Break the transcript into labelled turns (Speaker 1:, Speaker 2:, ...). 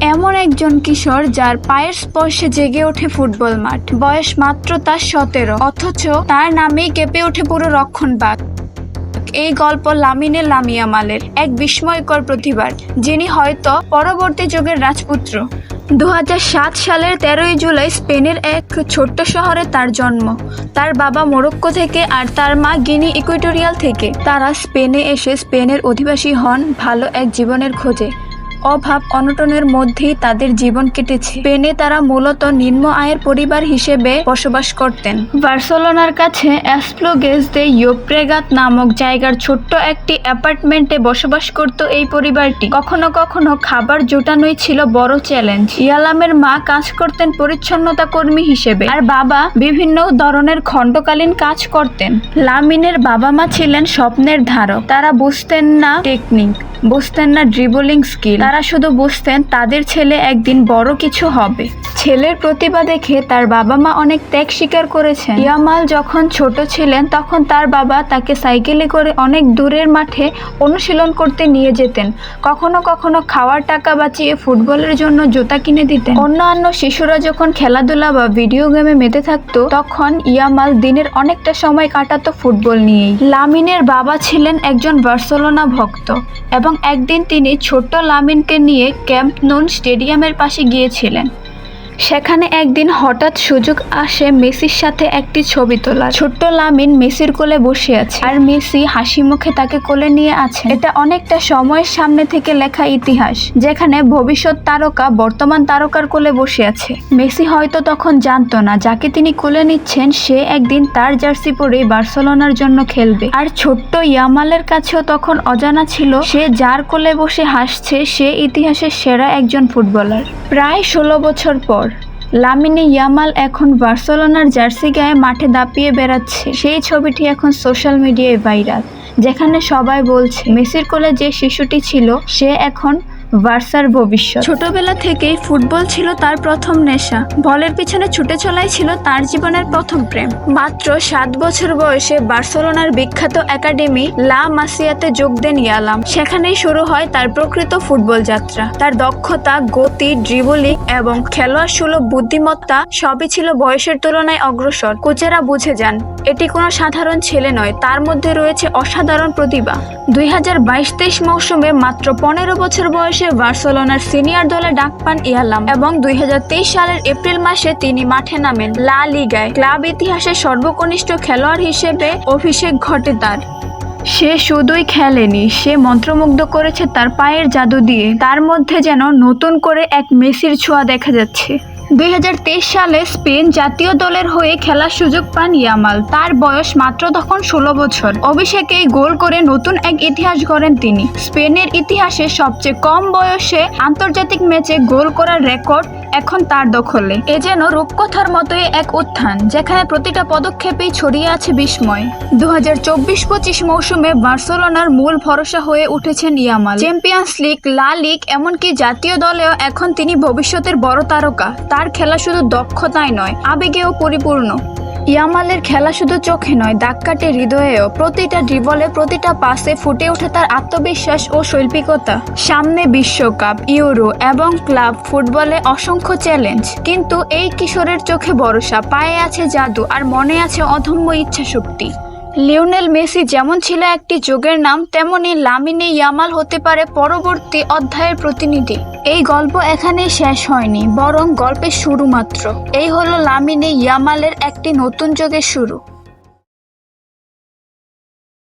Speaker 1: এমন একজন কিশোর যার পায়ের স্পর্শে জেগে ওঠে ফুটবল মাঠ। বয়স মাত্র তার সতেরো, অথচ তার নামেই কেঁপে ওঠে পুরো রক্ষণবাগ। এই গল্প লামিনে লামিয়া মালের এক বিস্ময়কর প্রতিভার, যিনি হয়তো পরবর্তী যুগের রাজপুত্র। দু হাজার সাত সালের তেরোই জুলাই স্পেনের এক ছোট্ট শহরে তার জন্ম। তার বাবা মোরক্কো থেকে আর তার মা গিনি ইকুইটোরিয়াল থেকে। তারা স্পেনে এসে স্পেনের অধিবাসী হন ভালো এক জীবনের খোঁজে। অভাব অনটনের মধ্যেই তাদের জীবন কেটেছে। স্পেনে তারা মূলত নিম্ন আয়ের পরিবার হিসেবে বসবাস করতেন। বার্সেলোনার কাছে অ্যাসপ্লোগেস দে ইয়োপ্রেগাত নামক জায়গার ছোট্ট একটি অ্যাপার্টমেন্টে বসবাস করত এই পরিবারটি। কখনো কখনো খাবার জোটানোই ছিল বড় চ্যালেঞ্জ। ইয়ালামের মা কাজ করতেন পরিচ্ছন্নতা কর্মী হিসেবে, আর বাবা বিভিন্ন ধরনের খণ্ডকালীন কাজ করতেন। লামিনের বাবা মা ছিলেন স্বপ্নের ধারক। তারা বুঝতেন না টেকনিক। বুঝতেন না ড্রিবলিং স্কিল। তারা শুধু বসতেন তাদের ছেলে একদিন বড় কিছু হবে। ছেলের প্রতিভা দেখে তার বাবা মা অনেক ত্যাগ স্বীকার করেছেন। ইয়ামাল যখন ছোট ছিলেন, তখন তার বাবা তাকে সাইকেলে করে অনেক দূরের মাঠে অনুশীলন করতে নিয়ে যেতেন। কখনো কখনো খাওয়ার টাকা বাঁচিয়ে ফুটবলের জন্য জুতা কিনে দিতেন। অন্যান্য শিশুরা যখন খেলাধুলা বা ভিডিও গেমে মেতে থাকতো, তখন ইয়ামাল দিনের অনেকটা সময় কাটাতো ফুটবল নিয়েই। লামিনের বাবা ছিলেন একজন বার্সেলোনা ভক্ত এবং একদিন তিনি ছোট্ট লামিনকে নিয়ে ক্যাম্প নুন স্টেডিয়ামের পাশে গিয়েছিলেন। সেখানে একদিন হঠাৎ সুযোগ আসে মেসির সাথে একটি ছবি তোলা ছোট্ট লামিন মেসির কোলে বসে আছে আর মেসি হাসি মুখে তাকে কোলে নিয়ে আছে। এটা অনেকটা সময়ের সামনে থেকে লেখা ইতিহাস, যেখানে ভবিষ্যৎ তারকা বর্তমান তারকার কোলে বসে আছে। মেসি হয়তো তখন জানতো না, যাকে তিনি কোলে নিচ্ছেন সে একদিন তার জার্সি পরেই বার্সেলোনার জন্য খেলবে। আর ছোট্ট ইয়ামালের কাছেও তখন অজানা ছিল, সে যার কোলে বসে হাসছে সে ইতিহাসের সেরা একজন ফুটবলার। প্রায় ষোলো বছর পর লামিনে ইয়ামাল এখন বার্সেলোনার জার্সি গায়ে মাঠে দাপিয়ে বেড়াচ্ছে। সেই ছবিটি এখন সোশ্যাল মিডিয়ায় ভাইরাল, যেখানে সবাই বলছে, মেসির কোলে যে শিশুটি ছিল, সে এখন বার্সার ভবিষ্যৎ। ছোটবেলা থেকেই ফুটবল ছিল তার প্রথম নেশা। বলের পিছনে ছুটে চলাই ছিল তার জীবনের প্রথম প্রেম। মাত্র সাত বছর বয়সে বার্সেলোনার বিখ্যাত একাডেমি লা মাসিয়াতে যোগ দেন ইয়ালাম। সেখানেই শুরু হয় তার প্রকৃত ফুটবল যাত্রা। তার দক্ষতা, গতি ড্রিবলিং এবং খেলোয়াড় সুলভ বুদ্ধিমত্তা সবই ছিল বয়সের তুলনায় অগ্রসর। কোচেরা বুঝে যান, এটি কোনো সাধারণ ছেলে নয়, তার মধ্যে রয়েছে অসাধারণ প্রতিভা। দুই হাজার বাইশ মৌসুমে মাত্র পনেরো বছর বয়সে বার্সেলোনার সিনিয়র দলে ডাক পান ইয়ালাম এবং দুই হাজার তেইশ সালের এপ্রিল মাসে তিনি মাঠে নামেন লা লিগায়। ক্লাব ইতিহাসে সর্বকনিষ্ঠ খেলোয়াড় হিসেবে অভিষেক ঘটে তার। সে শুধুই খেলেনি, সে মন্ত্রমুগ্ধ করেছে তার পায়ের জাদু দিয়ে। তার মধ্যে যেন নতুন করে এক মেসির ছোঁয়া দেখা যাচ্ছে। দুই হাজার তেইশ সালে স্পেন জাতীয় দলের হয়ে খেলার সুযোগ পান ইয়ামাল। তার বয়স মাত্র তখন ষোলো বছর। অভিষেকেই গোল করে নতুন এক ইতিহাস গড়েন তিনি। স্পেনের ইতিহাসে সবচেয়ে কম বয়সে আন্তর্জাতিক ম্যাচে গোল করার রেকর্ড এখন তার দখলে। এ যেন রূপকথার মতোই এক উত্থান, যেখানে প্রতিটা পদক্ষেপেই ছড়িয়ে আছে বিস্ময়। দু হাজার চব্বিশ পঁচিশ মৌসুমে বার্সেলোনার মূল ভরসা হয়ে উঠেছেন Yamal. Champions League, La Liga, এমনকি জাতীয় দলেও এখন তিনি ভবিষ্যতের বড় তারকা। তার খেলা শুধু দক্ষতায় নয়, আবেগেও পরিপূর্ণ। ইয়ামালের খেলা শুধু চোখে নয়, দাগ কাটে হৃদয়েও। প্রতিটা ড্রিবলে প্রতিটা পাসে ফুটে ওঠে তার আত্মবিশ্বাস ও শৈল্পিকতা। সামনে বিশ্বকাপ, ইউরো এবং ক্লাব ফুটবলে অসংখ্য চ্যালেঞ্জ। কিন্তু এই কিশোরের চোখে ভরসা, পায়ে আছে জাদু আর মনে আছে অধম্য ইচ্ছা শক্তি লিওনেল মেসি যেমন ছিল একটি যোগের নাম, তেমনি লামিনে ইয়ামাল হতে পারে পরবর্তী অধ্যায়ের প্রতিনিধি। এই গল্প এখানে শেষ হয়নি, বরং গল্পের শুরু মাত্র। এই হলো লামিনে ইয়ামালের একটি নতুন যোগের শুরু।